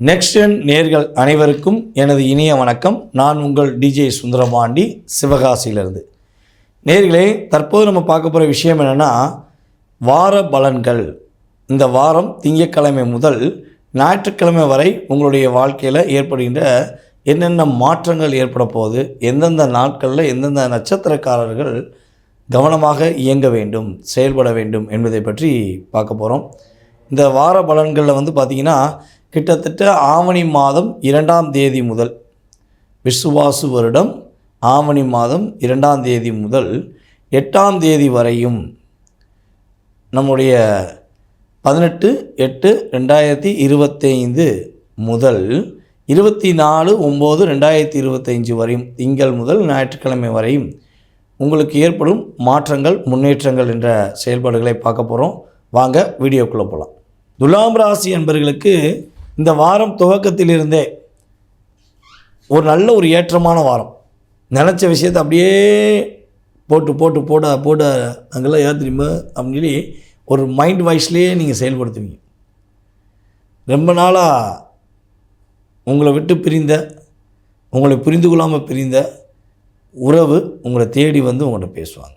Next நேர்கள் அனைவருக்கும் எனது இனிய வணக்கம். நான் உங்கள் டிஜே சுந்தரபாண்டி சிவகாசியிலிருந்து. நேர்களே தற்போது நம்ம பார்க்க போகிற விஷயம் என்னென்னா வார பலன்கள். இந்த வாரம் திங்கட்கிழமை முதல் ஞாயிற்றுக்கிழமை வரை உங்களுடைய வாழ்க்கையில் ஏற்படுகின்ற என்னென்ன மாற்றங்கள் ஏற்பட போகுது எந்தெந்த நாட்களில் எந்தெந்த நட்சத்திரக்காரர்கள் கவனமாக இயங்க வேண்டும் செயல்பட வேண்டும் என்பதை பற்றி பார்க்க போகிறோம் இந்த வார பலன்களில் வந்து பார்த்திங்கன்னா கிட்டத்தட்ட ஆவணி மாதம் இரண்டாம் தேதி முதல் விசுவாசு வருடம் ஆவணி மாதம் இரண்டாம் தேதி முதல் எட்டாம் தேதி வரையும் நம்முடைய பதினெட்டு எட்டு ரெண்டாயிரத்தி இருபத்தைந்து முதல் இருபத்தி நாலு ஒம்பது ரெண்டாயிரத்தி இருபத்தைஞ்சு வரையும் திங்கள் முதல் ஞாயிற்றுக்கிழமை வரையும் உங்களுக்கு ஏற்படும் மாற்றங்கள் முன்னேற்றங்கள் என்ற செயல்பாடுகளை பார்க்க போகிறோம் வாங்க வீடியோக்குள்ளே போகலாம் துலாம் ராசி என்பவர்களுக்கு இந்த வாரம் துவக்கத்திலிருந்தே ஒரு நல்ல ஒரு ஏற்றமான வாரம். நினச்ச விஷயத்தை அப்படியே போட்டு போட்டு போட போட அங்கெல்லாம் ஏற்றுமோ அப்படின்னு சொல்லி ஒரு மைண்ட் வாய்ஸ்லேயே நீங்கள் செயல்படுத்துவீங்க. ரொம்ப நாளாக உங்களை விட்டு பிரிந்த உங்களை புரிந்து கொள்ளாமல் பிரிந்த உறவு உங்களை தேடி வந்து உங்கள்கிட்ட பேசுவாங்க.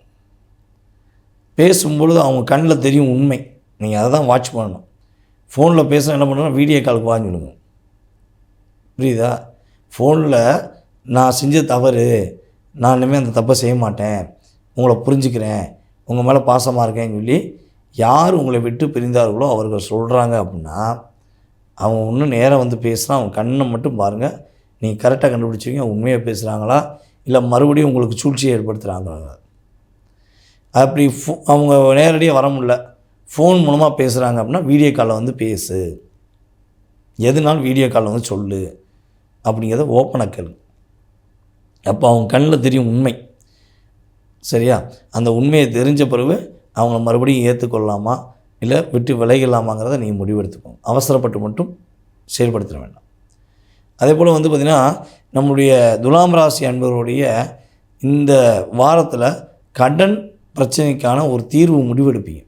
பேசும்பொழுது அவங்க கண்ணில் தெரியும் உண்மை. நீங்கள் அதை தான் வாட்ச் பண்ணணும். ஃபோனில் பேச என்ன பண்ணணும் வீடியோ காலுக்கு வாங்கிடுங்க புரியுதா? ஃபோனில் நான் செஞ்ச தவறு நான் இனிமேல் அந்த தப்பை செய்ய மாட்டேன் உங்களை புரிஞ்சுக்கிறேன் உங்கள் மேலே பாசமாக இருக்கேன்னு சொல்லி யார் உங்களை விட்டு பிரிந்தார்களோ அவர்கள் சொல்கிறாங்க அப்படின்னா அவங்க இன்னும் நேரம் வந்து பேசுனா அவங்க கண்ணை மட்டும் பாருங்கள் நீங்கள் கரெக்டாக கண்டுபிடிச்சிங்க உண்மையாக பேசுகிறாங்களா இல்லை மறுபடியும் உங்களுக்கு சூழ்ச்சியை ஏற்படுத்துகிறாங்களா அப்படி ஃபோ அவங்க நேரடியாக வர முடியல. ஃபோன் மூலமாக பேசுகிறாங்க அப்படின்னா வீடியோ காலில் வந்து பேசு. எதுனாலும் வீடியோ காலில் வந்து சொல்லு அப்படிங்கிறத ஓப்பனாக கேளு. அப்போ அவங்க கண்ணில் தெரியும் உண்மை. சரியா? அந்த உண்மையை தெரிஞ்ச பிறகு அவங்கள மறுபடியும் ஏற்றுக்கொள்ளலாமா இல்லை விட்டு விலகிடலாமாங்கிறத நீங்கள் முடிவெடுத்துக்கோங்க அவசரப்பட்டு மட்டும் செயல்படுத்த வேண்டாம். அதே போல் வந்து பார்த்திங்கன்னா நம்முடைய துலாம் ராசி அன்பர்களுடைய இந்த வாரத்தில் கடன் பிரச்சனைக்கான ஒரு தீர்வு முடிவெடுப்பீங்க.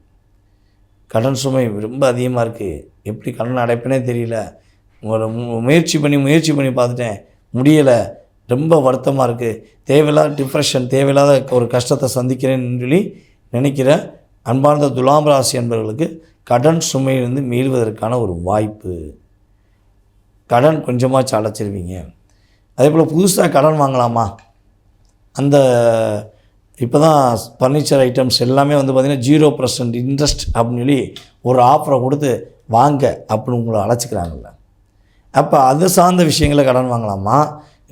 கடன் சுமை ரொம்ப அதிகமாக இருக்குது எப்படி கடன் அடைப்பேனே தெரியல. ஒரு மு- முயற்சி பண்ணி முயற்சி பண்ணி பார்த்துட்டேன். முடியலை. ரொம்ப வருத்தமாக இருக்குது தேவையில்லாத டிப்ரெஷன் தேவையில்லாத ஒரு கஷ்டத்தை சந்திக்கிறேன்னு சொல்லி நினைக்கிற அன்பார்ந்த துலாம் ராசி என்பவர்களுக்கு கடன் சுமையிலிருந்து மீள்வதற்கான ஒரு வாய்ப்பு. கடன் கொஞ்சமாச்சும் அடைச்சிருவீங்க. அதே போல் புதுசாக கடன் வாங்கலாமா? அந்த இப்போ தான் ஃபர்னிச்சர் ஐட்டம்ஸ் எல்லாமே வந்து பார்த்திங்கன்னா ஜீரோ பர்சன்ட் இன்ட்ரெஸ்ட் அப்படின்னு சொல்லி ஒரு ஆஃபரை கொடுத்து வாங்க அப்படின்னு உங்களை அழைச்சிக்கிறாங்கல்ல. அப்போ அது சார்ந்த விஷயங்களை கடன் வாங்கலாமா?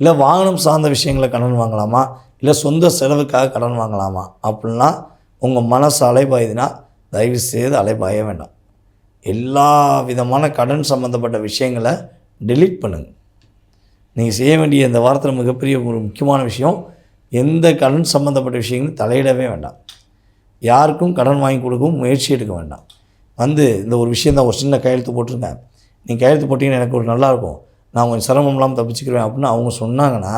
இல்லை வாகனம் சார்ந்த விஷயங்களை கடன் வாங்கலாமா? இல்லை சொந்த செலவுக்காக கடன் வாங்கலாமா? அப்படின்லாம் உங்கள் மனசு அலைபாயுதுன்னா தயவு செய்து அலைபாய வேண்டாம். எல்லா விதமான கடன் சம்மந்தப்பட்ட விஷயங்களை டெலீட் பண்ணுங்கள் நீங்கள் செய்ய வேண்டிய இந்த வாரத்தில் மிகப்பெரிய ஒரு முக்கியமான விஷயம் எந்த கடன் சம்மந்தப்பட்ட விஷயங்களும் தலையிடவே வேண்டாம். யாருக்கும் கடன் வாங்கி கொடுக்கவும் முயற்சி எடுக்க வேண்டாம். வந்து இந்த ஒரு விஷயம் தான் ஒரு சின்ன கையெழுத்து போட்டிருங்க நீங்கள் கையெழுத்து போட்டிங்கன்னா எனக்கு ஒரு நல்லாயிருக்கும். நான் கொஞ்சம் சிரமம் இல்லாமல் தப்பிச்சுக்கிறேன் அப்படின்னு அவங்க சொன்னாங்கன்னா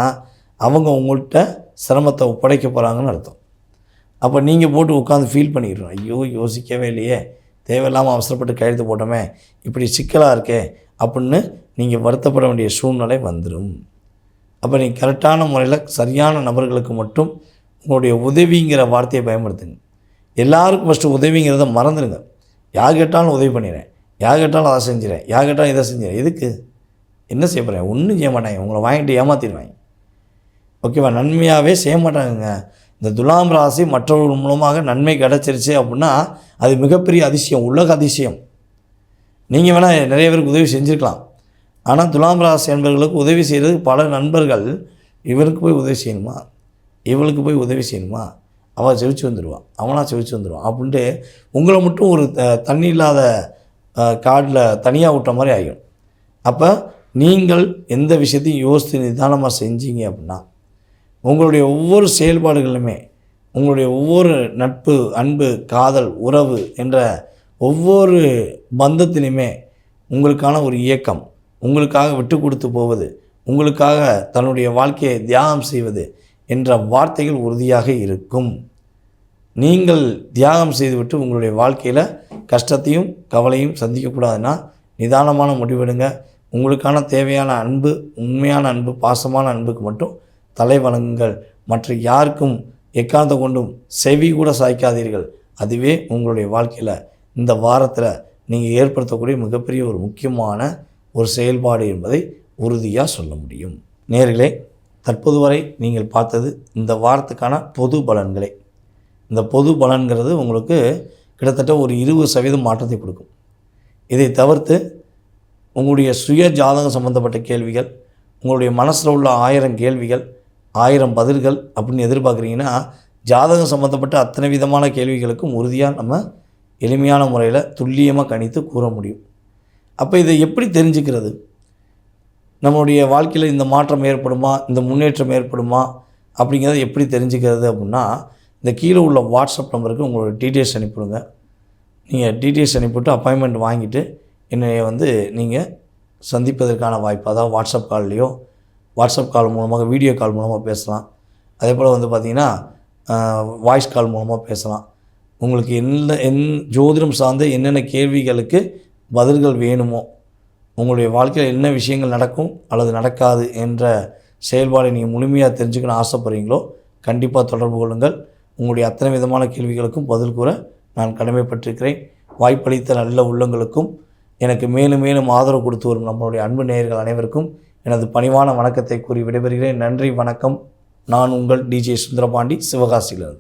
அவங்க உங்கள்கிட்ட சிரமத்தை ஒப்படைக்க போகிறாங்கன்னு அர்த்தம். அப்போ நீங்கள் போட்டு உட்காந்து ஃபீல் பண்ணிக்கிறோம் ஐயோ யோசிக்கவே இல்லையே. தேவையில்லாமல் அவசரப்பட்டு கையெழுத்து போட்டோமே. இப்படி சிக்கலாக இருக்கே அப்படின்னு நீங்கள் வருத்தப்பட வேண்டிய சூழ்நிலை வந்துடும் அப்போ நீங்கள் கரெக்டான முறையில் சரியான நபர்களுக்கு மட்டும் உங்களுடைய உதவிங்கிற வார்த்தையை பயன்படுத்துங்க. எல்லாருக்கும் ஃபஸ்ட்டு உதவிங்கிறத மறந்துடுங்க. யார் கேட்டாலும் உதவி பண்ணிடுறேன். யார் கேட்டாலும் அதை செஞ்சிடறேன் யார் கேட்டாலும் இதை செஞ்சிடறேன் எதுக்கு? என்ன செய்ய போகிறேன் ஒன்றும் செய்ய மாட்டாங்க. உங்களை வாங்கிட்டு ஏமாற்றிடுவாங்க ஓகேவா? நன்மையாகவே செய்ய மாட்டாங்கங்க. இந்த துலாம் ராசி மற்றவர்கள் மூலமாக நன்மை கிடச்சிருச்சு அப்படின்னா அது மிகப்பெரிய அதிசயம் உலக அதிசயம். நீங்கள் வேணால் நிறைய பேருக்கு உதவி செஞ்சுருக்கலாம். ஆனால் துலாம் ராசி என்பவர்களுக்கு உதவி செய்கிறது பல நண்பர்கள் இவருக்கு போய் உதவி செய்யணுமா? இவளுக்கு போய் உதவி செய்யணுமா? அவள் செவிச்சு வந்துடுவான் அவனாக செவிச்சு வந்துடுவான் அப்படின்ட்டு உங்களை மட்டும் ஒரு த- தண்ணி இல்லாத காட்டில் தனியாக விட்ட மாதிரி ஆகிடும். அப்போ நீங்கள் எந்த விஷயத்தையும் யோசித்து நிதானமாக செஞ்சீங்க அப்படின்னா உங்களுடைய ஒவ்வொரு செயல்பாடுகளுமே உங்களுடைய ஒவ்வொரு நட்பு அன்பு காதல் உறவு என்ற ஒவ்வொரு பந்தத்திலையுமே உங்களுக்கான ஒரு இயக்கம். உங்களுக்காக விட்டு கொடுத்து போவது உங்களுக்காக தன்னுடைய வாழ்க்கையை தியாகம் செய்வது என்ற வார்த்தைகள் உறுதியாக இருக்கும். நீங்கள் தியாகம் செய்துவிட்டு உங்களுடைய வாழ்க்கையில் கஷ்டத்தையும் கவலையும் சந்திக்கக்கூடாதுன்னா நிதானமான முடிவெடுங்க. உங்களுக்கான தேவையான அன்பு உண்மையான அன்பு பாசமான அன்புக்கு மட்டும் தலை வணங்குங்கள். மற்ற யாருக்கும் எக்காந்த கொண்டும் செவி கூட சாய்க்காதீர்கள். அதுவே உங்களுடைய வாழ்க்கையில் இந்த வாரத்தில் நீங்கள் ஏற்படுத்தக்கூடிய மிகப்பெரிய ஒரு முக்கியமான ஒரு செயல்பாடு என்பதை உறுதியாக சொல்ல முடியும். நேர்களே தற்போது வரை நீங்கள் பார்த்தது இந்த வாரத்துக்கான பொது பலன்களை. இந்த பொது பலன்கிறது உங்களுக்கு கிட்டத்தட்ட ஒரு இருபது சதவீதம் மாற்றத்தை கொடுக்கும். இதை தவிர்த்து உங்களுடைய சுய ஜாதகம் சம்மந்தப்பட்ட கேள்விகள் உங்களுடைய மனசில் உள்ள ஆயிரம் கேள்விகள் ஆயிரம் பதில்கள் அப்படின்னு எதிர்பார்க்குறீங்கன்னா ஜாதகம் சம்மந்தப்பட்ட அத்தனை விதமான கேள்விகளுக்கும் உறுதியாக நம்ம எளிமையான முறையில் துல்லியமாக கணித்து கூற முடியும். அப்போ இதை எப்படி தெரிஞ்சுக்கிறது? நம்மளுடைய வாழ்க்கையில் இந்த மாற்றம் ஏற்படுமா? இந்த முன்னேற்றம் ஏற்படுமா? அப்படிங்கிறத எப்படி தெரிஞ்சுக்கிறது அப்படின்னா இந்த கீழே உள்ள வாட்ஸ்அப் நம்பருக்கு உங்களோட டீட்டெயில்ஸ் அனுப்பிவிடுங்க. நீங்கள் டீட்டெயில்ஸ் அனுப்பிவிட்டு அப்பாயின்மெண்ட் வாங்கிட்டு என்னை வந்து நீங்கள் சந்திப்பதற்கான வாய்ப்பு அதாவது வாட்ஸ்அப் கால்லையோ வாட்ஸ்அப் கால் மூலமாக வீடியோ கால் மூலமாக பேசலாம். அதே போல் வந்து பார்த்திங்கன்னா வாய்ஸ் கால் மூலமாக பேசலாம். உங்களுக்கு என்ன என் ஜோதிடம் சார்ந்த என்னென்ன கேள்விகளுக்கு பதில்கள் வேணுமோ உங்களுடைய வாழ்க்கையில் என்ன விஷயங்கள் நடக்கும் அல்லது நடக்காது என்ற செயல்பாடை நீங்கள் முழுமையாக தெரிஞ்சுக்கணும் ஆசைப்படுறீங்களோ கண்டிப்பாக தொடர்பு கொள்ளுங்கள். உங்களுடைய அத்தனை விதமான கேள்விகளுக்கும் பதில் கூற நான் கடமைப்பட்டிருக்கிறேன். வாய்ப்பளித்த நல்ல உள்ளங்களுக்கும் எனக்கு மேலும் மேலும் ஆதரவு கொடுத்து வரும் நம்மளுடைய அன்பு நேயர்கள் அனைவருக்கும் எனது பணிவான வணக்கத்தை கூறி விடைபெறுகிறேன். நன்றி வணக்கம். நான் உங்கள் டிஜே சுந்தரபாண்டி சிவகாசியிலிருந்து.